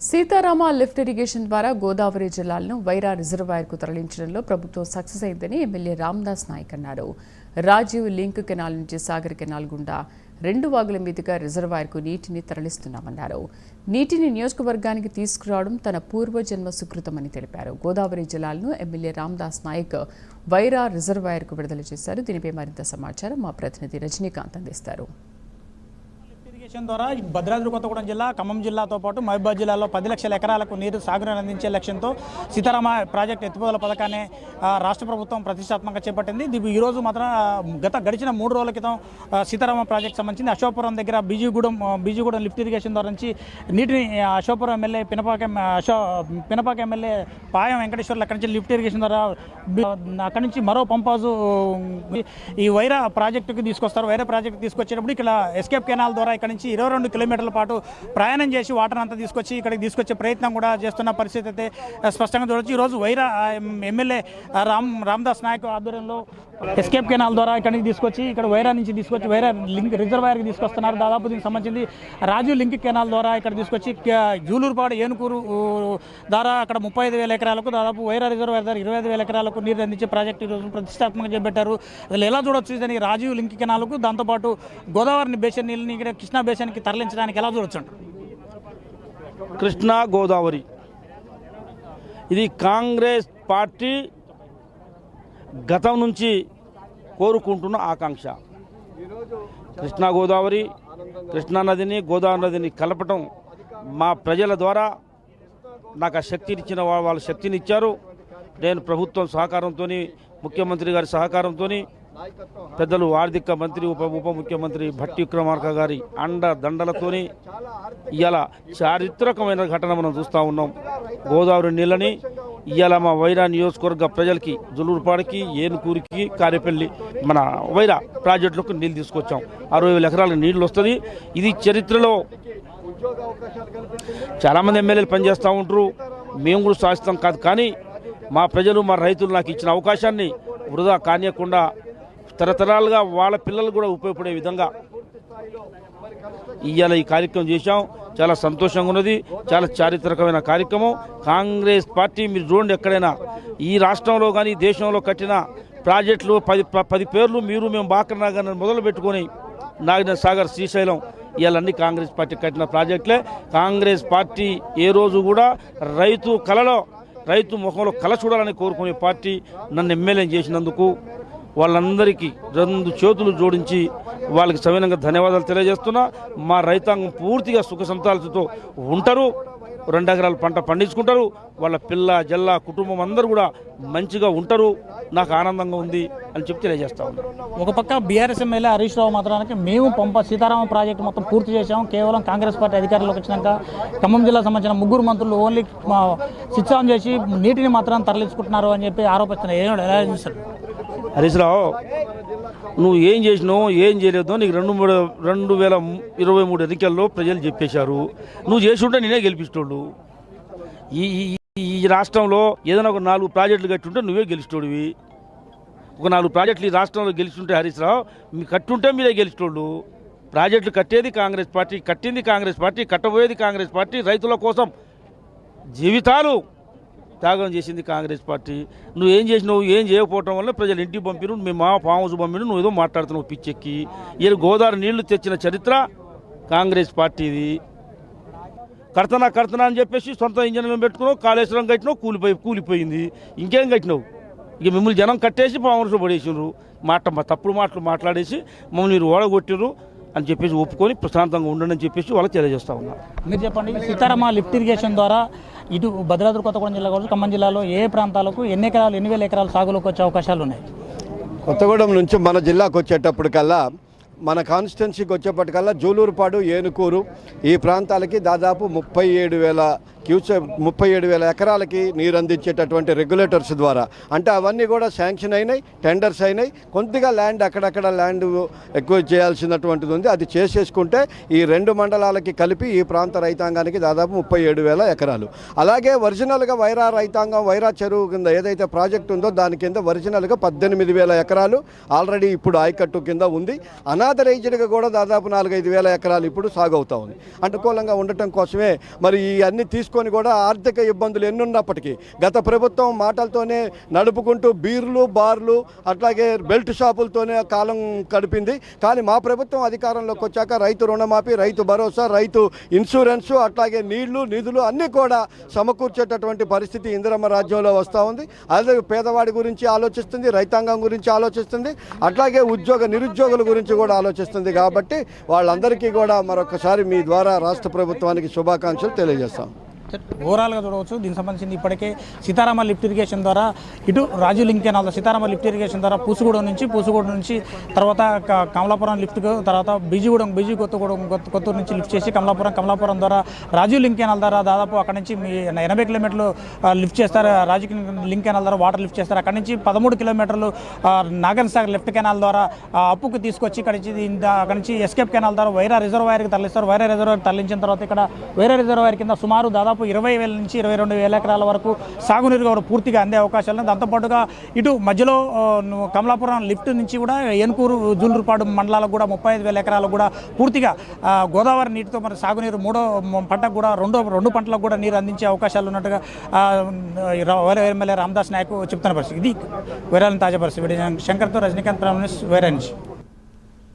Sitarama lift irrigation ద్వారా గోదావరి జిల్లాలను వైరా రిజర్వాయర్కు తరలించడంలో ప్రభుత్వం సక్సెస్ అయిందని ఎమ్మెల్యే రామ్దాస్ నాయక్ అన్నారు. రాజీవ్ లింక్ కెనాల్ నుంచి సాగర్ కెనాల్ గుండా రెండు వాగుల మీదుగా రిజర్వాయర్కు నీటిని తరలిస్తున్నామన్నారు. నీటిని నియోజకవర్గానికి తీసుకురావడం తన పూర్వజన్మ సుకృతమని తెలిపారు. గోదావరి జలాలను ఎమ్మెల్యే రామ్దాస్ నాయక్ వైరా రిజర్వాయర్కు విడుదల చేశారు. దీనిపై మరింత సమాచారం మా ప్రతినిధి రజనీకాంత్ అందిస్తారు. ఇరిగేషన్ ద్వారా భద్రాద్రి కొత్తగూడెం జిల్లా ఖమ్మం జిల్లాతో పాటు మహబూబాద్ జిల్లాలో పది లక్షల ఎకరాలకు నీరు సాగునీరు అందించే లక్ష్యంతో సీతారామ ప్రాజెక్టు ఎత్తిపోదల పథకాన్ని రాష్ట్ర ప్రభుత్వం ప్రతిష్టాత్మకంగా చేపట్టింది. ఈరోజు మాత్రం గత గడిచిన మూడు రోజుల క్రితం సీతారామ ప్రాజెక్ట్ సంబంధించి అశోకపురం దగ్గర బీజీగూడెం బీజీగూడెం లిఫ్ట్ ఇరిగేషన్ ద్వారా నుంచి నీటిని అశోకపురం ఎమ్మెల్యే పినపాక అశో పినపాక ఎమ్మెల్యే పాయం వెంకటేశ్వర్లు అక్కడి నుంచి లిఫ్ట్ ఇరిగేషన్ ద్వారా అక్కడి నుంచి మరో పంపాజు ఈ వైరా ప్రాజెక్టుకి తీసుకొస్తారు. వైరా ప్రాజెక్టు తీసుకొచ్చేటప్పుడు ఇక్కడ ఎస్కేప్ కెనాల్ ద్వారా ఇక్కడ నుంచి ఇరవై రెండు కిలోమీటర్ల పాటు ప్రయాణం చేసి వాటర్ అంతా తీసుకొచ్చి ఇక్కడికి తీసుకొచ్చే ప్రయత్నం కూడా చేస్తున్న పరిస్థితి అయితే స్పష్టంగా చూడొచ్చు. ఈరోజు వైరా ఎమ్మెల్యే రామ్ రామ్దాస్ నాయక్ ఆధ్వర్యంలో ఎస్కేప్ కెనాల్ ద్వారా ఇక్కడికి తీసుకొచ్చి ఇక్కడ వైరా నుంచి తీసుకొచ్చి వైరా లింక్ రిజర్వాయర్కి తీసుకొస్తున్నారు. దాదాపు దీనికి సంబంధించి రాజీవ్ లింక్ కెనాల్ ద్వారా ఇక్కడ తీసుకొచ్చి క- జూలూరుపాడు ఏనుకూరు ద్వారా అక్కడ ముప్పై ఐదు వేల ఎకరాలకు దాదాపు వైరా రిజర్వాయర్ ద్వారా ఇరవై ఐదు వేల ఎకరాలకు నీరు అందించే ప్రాజెక్టు ఈరోజు ప్రతిష్టాత్మకంగా చేపట్టారు. అసలు ఎలా చూడొచ్చు దానికి రాజీవ్ లింక్ కెనాల్కు దాంతోపాటు గోదావరిని బేసన్ నీళ్ళని ఇక్కడ కృష్ణా బేసన్కి తరలించడానికి ఎలా చూడొచ్చు కృష్ణా గోదావరి. ఇది కాంగ్రెస్ పార్టీ గతం నుంచి కోరుకుంటున్న ఆకాంక్ష. కృష్ణా గోదావరి కృష్ణా నదిని గోదావరి నదిని కలపటం మా ప్రజల ద్వారా నాకు ఆ శక్తిని ఇచ్చిన వాళ్ళ శక్తిని ఇచ్చారు. నేను ప్రభుత్వం సహకారంతో ముఖ్యమంత్రి గారి సహకారంతో పెద్దలు ఆర్థిక మంత్రి ఉప ఉప ముఖ్యమంత్రి భట్టి విక్రమార్క గారి అండ దండలతోని ఇలా చారిత్రకమైన ఘటన మనం చూస్తూ ఉన్నాం. గోదావరి నీళ్ళని ఇవాళ మా వైరా నియోజకవర్గ ప్రజలకి జులూరుపాడికి ఏనుకూరికి కారేపల్లి మన వైరా ప్రాజెక్టులకు నీళ్ళు తీసుకొచ్చాం. అరవై వేల ఎకరాలకు నీళ్ళు వస్తుంది. ఇది చరిత్రలో చాలామంది ఎమ్మెల్యేలు పనిచేస్తూ ఉంటారు మేము కూడా సాధిస్తాం కాదు కానీ మా ప్రజలు మా రైతులు నాకు ఇచ్చిన అవకాశాన్ని వృధా కానియకుండా తరతరాలుగా వాళ్ళ పిల్లలు కూడా ఉపయోగపడే విధంగా ఇవాళ ఈ కార్యక్రమం చేశాం. చాలా సంతోషంగా ఉన్నది. చాలా చారిత్రకమైన కార్యక్రమం. కాంగ్రెస్ పార్టీ మీరు చూడండి ఎక్కడైనా. ఈ రాష్ట్రంలో కానీ దేశంలో కట్టిన ప్రాజెక్టులు పది ప- పది పేర్లు మీరు మేము బాకర్ మొదలు పెట్టుకొని నాగిన సాగర్ శ్రీశైలం ఇవన్నీ కాంగ్రెస్ పార్టీ కట్టిన ప్రాజెక్టులే. కాంగ్రెస్ పార్టీ ఏ రోజు కూడా రైతు కలలో రైతు ముఖంలో కళ చూడాలని కోరుకునే పార్టీ నన్ను ఎమ్మెల్యే చేసినందుకు వాళ్ళందరికీ రెండు చేతులు జోడించి వాళ్ళకి సవినంగా ధన్యవాదాలు తెలియజేస్తున్నా. మా రైతాంగం పూర్తిగా సుఖ సంతాలతో ఉంటారు. రెండు ఎకరాల పంట పండించుకుంటారు. వాళ్ళ పిల్ల జల్ల కుటుంబం అందరూ కూడా మంచిగా ఉంటారు. నాకు ఆనందంగా ఉంది అని చెప్పి తెలియజేస్తా ఉన్నారు ఒక పక్క బీఆర్ఎస్ ఎమ్మెల్యే హరీష్ రావు మాత్రానికి మేము పంప సీతారామ ప్రాజెక్టు మొత్తం పూర్తి చేశాం. కేవలం కాంగ్రెస్ పార్టీ అధికారంలోకి వచ్చినాక ఖమ్మం జిల్లా సంబంధించిన ముగ్గురు మంత్రులు ఓన్లీ మా స్విచ్ ఆన్ చేసి నీటిని మాత్రం తరలించుకుంటున్నారు అని చెప్పి ఆరోపిస్తున్నారు. ఏం ఎలా హరీశ్రావు నువ్వు ఏం చేసినావు ఏం చేయలేదో నీకు రెండు మూడు రెండు వేల ఇరవై మూడు ఎన్నికల్లో ప్రజలు చెప్పేశారు. నువ్వు చేసి ఉంటే నేనే గెలిపిస్తోడు. ఈ ఈ- రాష్ట్రంలో ఏదైనా ఒక నాలుగు ప్రాజెక్టులు కట్టుంటే నువ్వే గెలిచినోడివి ఒక నాలుగు ప్రాజెక్టులు ఈ రాష్ట్రంలో గెలిచుంటే హరీశ్రావు మీ కట్టుంటే మీరే గెలిచినోళ్ళు ప్రాజెక్టులు కట్టేది కాంగ్రెస్ పార్టీ కట్టింది కాంగ్రెస్ పార్టీ కట్టబోయేది కాంగ్రెస్ పార్టీ రైతుల కోసం జీవితాలు. త్యాగం చేసింది కాంగ్రెస్ పార్టీ. నువ్వు ఏం చేసినావు ఏం చేయకపోవటం వల్ల ప్రజలు ఇంటికి పంపిను మేము మా ఫామ్ హౌస్ నువ్వు ఏదో మాట్లాడుతున్నావు పిచ్చెక్కి. ఈయన గోదావరి నీళ్ళు తెచ్చిన చరిత్ర కాంగ్రెస్ పార్టీది. కడతనా కడతనా అని చెప్పేసి సొంత ఇంజన్ మేము పెట్టుకున్నావు కాళేశ్వరం కట్టినావు కూలిపోయి కూలిపోయింది. ఇంకేం కట్టినావు? ఇక మిమ్మల్ని జనం కట్టేసి ఫామ్ పడేసినారు మాట మా తప్పుడు మాటలు మాట్లాడేసి మమ్మల్ని మీరు ఓడగొట్టిరు అని చెప్పేసి ఒప్పుకొని ప్రశాంతంగా ఉండండి అని చెప్పేసి వాళ్ళకి తెలియజేస్తా ఉన్నారు మీరు చెప్పండి సీతారామ లిఫ్ట్ ఇరిగేషన్ ద్వారా ఇటు భద్రాద్రి కొత్తగూడెం జిల్లా కావచ్చు ఖమ్మం జిల్లాలో ఏ ప్రాంతాలకు ఎన్ని ఎకరాలు ఎన్ని వేల ఎకరాలు సాగులోకి వచ్చే అవకాశాలు ఉన్నాయి? కొత్తగూడెం నుంచి మన జిల్లాకు వచ్చేటప్పటికల్లా మన కాన్స్టిట్యున్సీకి వచ్చేప్పటికల్లా జూలూరుపాడు ఏనుకూరు ఈ ప్రాంతాలకి దాదాపు ముప్పై ఏడు వేల క్యూసె ముప్పై ఏడు వేల ఎకరాలకి నీరు అందించేటటువంటి రెగ్యులేటర్స్ ద్వారా. అంటే అవన్నీ కూడా శాంక్షన్ అయినాయి టెండర్స్ అయినాయి. కొద్దిగా ల్యాండ్ అక్కడక్కడ ల్యాండ్ ఎక్కువ చేయాల్సినటువంటిది ఉంది. అది చేసేసుకుంటే ఈ రెండు మండలాలకి కలిపి ఈ ప్రాంత రైతాంగానికి దాదాపు ముప్పై ఏడు వేల ఎకరాలు. అలాగే ఒరిజినల్గా వైరా రైతాంగం వైరా చెరువు కింద ఏదైతే ప్రాజెక్ట్ ఉందో దాని కింద ఒరిజినల్గా పద్దెనిమిది వేల ఎకరాలు ఆల్రెడీ ఇప్పుడు ఆయకట్టు కింద ఉంది. అనాథరైజ్డ్గా కూడా దాదాపు నాలుగైదు వేల ఎకరాలు ఇప్పుడు సాగు అవుతా ఉంది. అనుకూలంగా ఉండటం కోసమే మరి ఈ అన్ని తీసుకొని కూడా ఆర్థిక ఇబ్బందులు ఎన్నున్నప్పటికీ గత ప్రభుత్వం మాటలతోనే నడుపుకుంటూ బీర్లు బార్లు అట్లాగే బెల్ట్ షాపులతోనే కాలం గడిపింది. కానీ మా ప్రభుత్వం అధికారంలోకి వచ్చాక రైతు రుణమాఫీ రైతు భరోసా రైతు ఇన్సూరెన్స్ అట్లాగే నీళ్ళు నిధులు అన్నీ కూడా సమకూర్చేటటువంటి పరిస్థితి ఇందిరమ్మ రాజ్యంలో వస్తూ ఉంది. అదే పేదవాడి గురించి ఆలోచిస్తుంది రైతాంగం గురించి ఆలోచిస్తుంది అట్లాగే ఉద్యోగ నిరుద్యోగుల గురించి కూడా ఆలోచిస్తుంది కాబట్టి వాళ్ళందరికీ కూడా మరొకసారి మీ ద్వారా రాష్ట్ర ప్రభుత్వానికి శుభాకాంక్షలు తెలియజేస్తాం. ఓవరాల్గా చూడవచ్చు. దీనికి సంబంధించింది ఇప్పటికే సీతారామ లిఫ్ట్ ఇరిగేషన్ ద్వారా ఇటు Raju link canal Sitarama lift irrigation ద్వారా పూసుగూడెం నుంచి పూసుగూడెం నుంచి తర్వాత కమలాపురం లిఫ్ట్ తర్వాత బీజీగూడెం బీజీ కొత్తగూడెం కొత్త కొత్తూరు నుంచి లిఫ్ట్ చేసి కమలాపురం కమలాపురం ద్వారా రాజు లింక్ కెనాల్ ద్వారా దాదాపు అక్కడ నుంచి మీ ఎనభై కిలోమీటర్లు లిఫ్ట్ చేస్తారు. రాజు లింక్ కెనాల్ ద్వారా వాటర్ లిఫ్ట్ చేస్తారు. అక్కడ నుంచి పదమూడు కిలోమీటర్లు ఆ, నాగన్ సాగర్ లెఫ్ట్ కెనాల్ ద్వారా అప్పుకు తీసుకొచ్చి ఇక్కడ నుంచి అక్కడ నుంచి ఎస్కేప్ కెనాల్ ద్వారా వైరా రిజర్వాయర్కి తరలిస్తారు. వైరా రిజర్వాయర్ తరలించిన తర్వాత ఇక్కడ వైరా రిజర్వాయర్ కింద సుమారు దాదాపు ఇరవై వేల నుంచి ఇరవై రెండు వేల ఎకరాల వరకు సాగునీరు కూడా పూర్తిగా అందే అవకాశాలు దాంతోపాటుగా ఇటు మధ్యలో కమలాపురం లిఫ్ట్ నుంచి కూడా ఏనుకూరు జూలూరుపాడు మండలాలకు కూడా ముప్పై ఐదు వేల ఎకరాలకు కూడా పూర్తిగా గోదావరి నీటితో మరి సాగునీరు మూడో పంటకు కూడా రెండో రెండు పంటలకు కూడా నీరు అందించే అవకాశాలు ఉన్నట్టుగా ఎమ్మెల్యే రామదాస్ నాయక్ చెప్తున్న పరిస్థితి. ఇది వైరాలని తాజా పరిస్థితి. శంకర్తో రజనీకాంత్ ప్రామిస్ వైరా